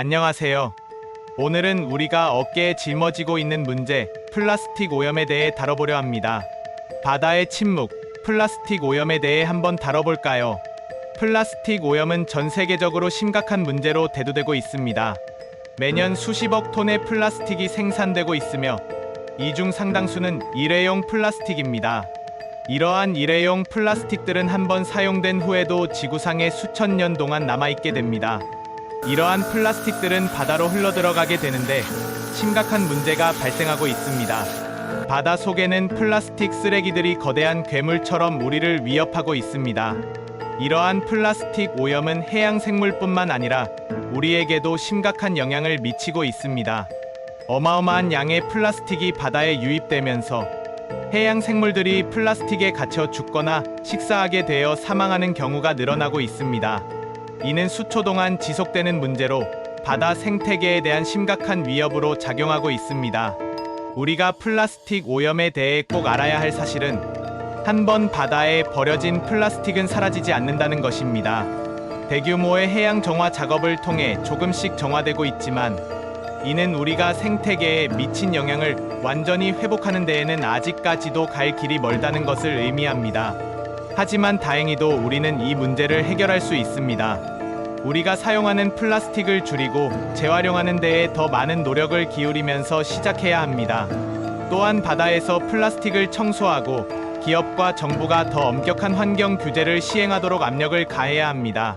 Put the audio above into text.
안녕하세요. 오늘은 우리가 어깨에 짊어지고 있는 문제, 플라스틱 오염에 대해 다뤄보려 합니다. 바다의 침묵, 플라스틱 오염에 대해 한번 다뤄볼까요? 플라스틱 오염은 전 세계적으로 심각한 문제로 대두되고 있습니다. 매년 수십억 톤의 플라스틱이 생산되고 있으며 이 중 상당수는 일회용 플라스틱입니다. 이러한 일회용 플라스틱들은 한번 사용된 후에도 지구상에 수천 년 동안 남아있게 됩니다. 이러한 플라스틱들은 바다로 흘러들어가게 되는데 심각한 문제가 발생하고 있습니다. 바다 속에는 플라스틱 쓰레기들이 거대한 괴물처럼 우리를 위협하고 있습니다. 이러한 플라스틱 오염은 해양 생물뿐만 아니라 우리에게도 심각한 영향을 미치고 있습니다. 어마어마한 양의 플라스틱이 바다에 유입되면서 해양 생물들이 플라스틱에 갇혀 죽거나 식사하게 되어 사망하는 경우가 늘어나고 있습니다. 이는 수초 동안 지속되는 문제로 바다 생태계에 대한 심각한 위협으로 작용하고 있습니다. 우리가 플라스틱 오염에 대해 꼭 알아야 할 사실은 한 번 바다에 버려진 플라스틱은 사라지지 않는다는 것입니다. 대규모의 해양 정화 작업을 통해 조금씩 정화되고 있지만 이는 우리가 생태계에 미친 영향을 완전히 회복하는 데에는 아직까지도 갈 길이 멀다는 것을 의미합니다. 하지만 다행히도 우리는 이 문제를 해결할 수 있습니다. 우리가 사용하는 플라스틱을 줄이고 재활용하는 데에 더 많은 노력을 기울이면서 시작해야 합니다. 또한 바다에서 플라스틱을 청소하고 기업과 정부가 더 엄격한 환경 규제를 시행하도록 압력을 가해야 합니다.